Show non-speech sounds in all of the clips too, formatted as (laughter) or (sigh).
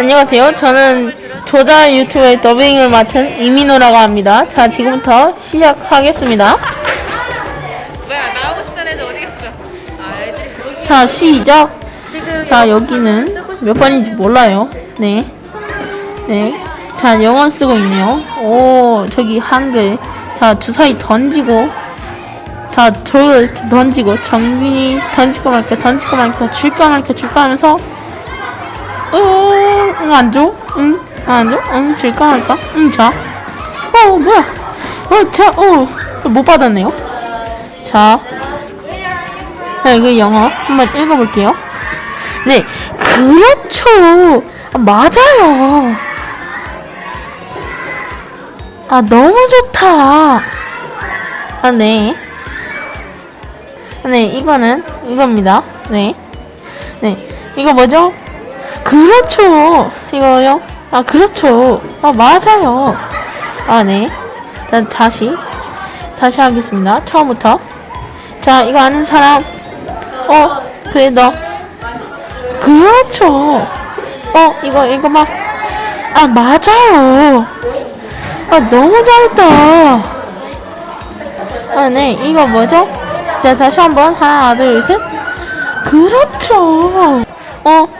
안녕하세요. 저는 조달 유튜브의 더빙을 맡은 이민호라고 합니다. 자, 지금부터 시작하겠습니다. 뭐야 나오고 싶다는 애들 어디 갔어? 아 애들이 자, 시작. 자, 여기는 몇 번인지 몰라요. 네. 네. 자, 영어 쓰고 있네요. 오, 저기 한글. 자, 주사위 던지고. 자, 저를 이렇게 던지고. 정민이 던질까 말까, 던질까 말까, 줄까 말까, 줄까 하면서. 응, 응, 안 줘? 응, 안 줘? 응, 줄까 말까? 응, 자. 어, 뭐야. 어, 자, 어, 못 받았네요. 자. 자, 이거 영어 한번 읽어볼게요. 네, 그렇죠. 아, 맞아요. 아, 너무 좋다. 아, 네. 아, 네, 이거는 이겁니다. 네. 네, 이거 뭐죠? 그렇죠. 이거요? 아, 그렇죠. 아, 맞아요. 아, 네. 자, 다시. 다시 하겠습니다. 처음부터. 자, 이거 아는 사람. 어, 그래, 너. 그렇죠. 어, 이거, 이거 막. 아, 맞아요. 아, 너무 잘했다. 아, 네, 이거 뭐죠? 자, 다시 한 번. 하나, 둘, 셋. 그렇죠. 어,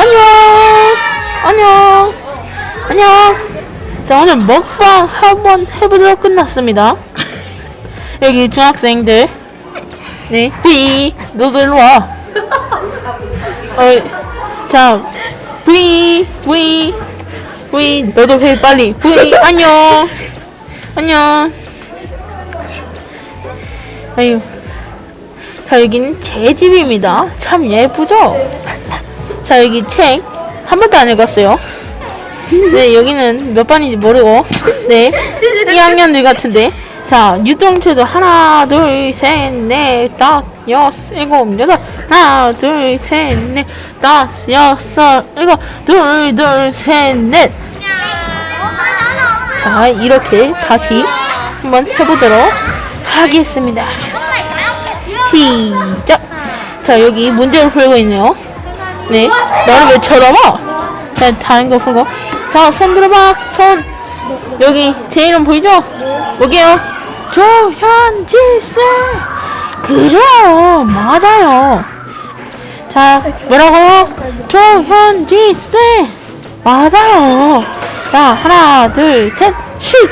안녕! 안녕! 안녕! 자, 오늘 먹방 한번 해보도록 끝났습니다. (laughs) 여기 중학생들. 네. B, 너도 일로 와. 어, 자, V, V, V, 너도 해, 빨리. V, 안녕. 안녕. 아유. 자, 여기는 제 집입니다. 참 예쁘죠? 자, 여기 책. 한 번도 안 읽었어요. 네, 여기는 몇 반인지 모르고. 네. 2학년들 같은데. 자, 유통체도 하나, 둘, 셋, 넷, 다섯, 여섯, 일곱, 여덟. 하나, 둘, 셋, 넷, 다섯, 여섯, 일곱, 둘, 둘, 셋, 넷. 자, 이렇게 다시 한번 해보도록 하겠습니다. 시작! 자, 여기 문제를 풀고 있네요. 네. 너는 왜 쳐다봐? 자, 다른 거 풀고. 자, 손 들어봐. 손. 여기 제 이름 보이죠? 뭐게요? 조현지 쌤. 그래요. 맞아요. 자, 뭐라고요? 조현지 쌤. 맞아요. 자, 하나, 둘, 셋, 쉿.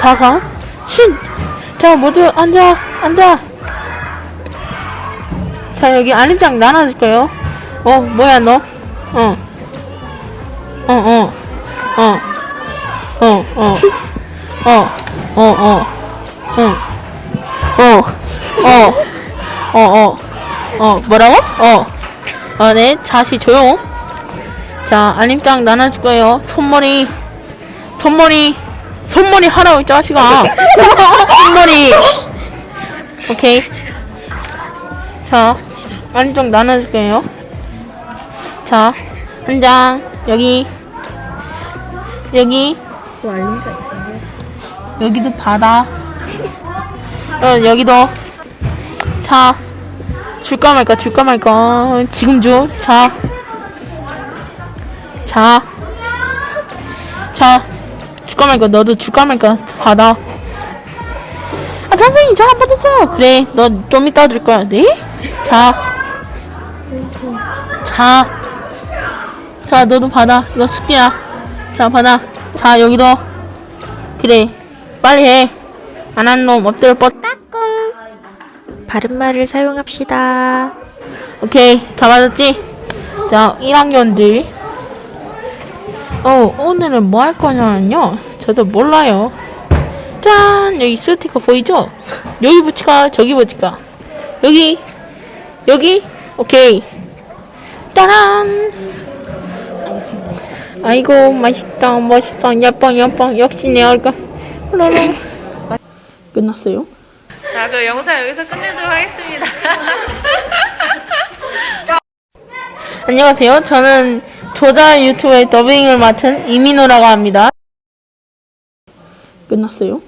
다가, 쉿. 자, 모두 앉아, 앉아. 자, 여기 알림장 나눠줄 거예요. 어, 뭐야, 너? 어. 어, 어. 어. 어, 어. 어, 어, 어. 응. 어. 어. 어, 어. 어, 뭐라고? 어. 어, 네. 다시 조용. 자, 알림장 나눠줄 거예요. 손머리. 손머리. 손머리 하라고 이 자식아. (laughs) 손머리. 오케이. 자, 알림장 나눠줄 거예요. 자, 한 장. 여기. 여기. 여기도 바다. 어, 여기도. 자. 줄까 말까, 줄까 말까. 지금 줘. 자. 자. 자. 줄까 말까, 너도 줄까 말까, 받아. 아, 선생님, 저 안 받았어. 그래, 너 좀 이따 줄 거야. 네? 자. 자. 자, 너도 받아. 이거 숙제야. 자, 받아. 자, 여기도. 그래. 빨리 해. 안 한 놈 엎드려 뻗. 바른말을 사용합시다. 오케이. 다 받았지? 자, 1학년들. 어, 오늘은 뭐 할 거냐면요. 저도 몰라요. 짠! 여기 스티커 보이죠? 여기 붙일까? 저기 붙일까? 여기. 여기. 오케이. 따란! 아이고 맛있다. 멋있어. 예뻐 예뻐 역시 내 얼굴. 로로 끝났어요? 자, 그럼 영상 여기서 끝내도록 하겠습니다. (laughs) 안녕하세요. 저는 조자 유튜브의 더빙을 맡은 이민호라고 합니다. 끝났어요?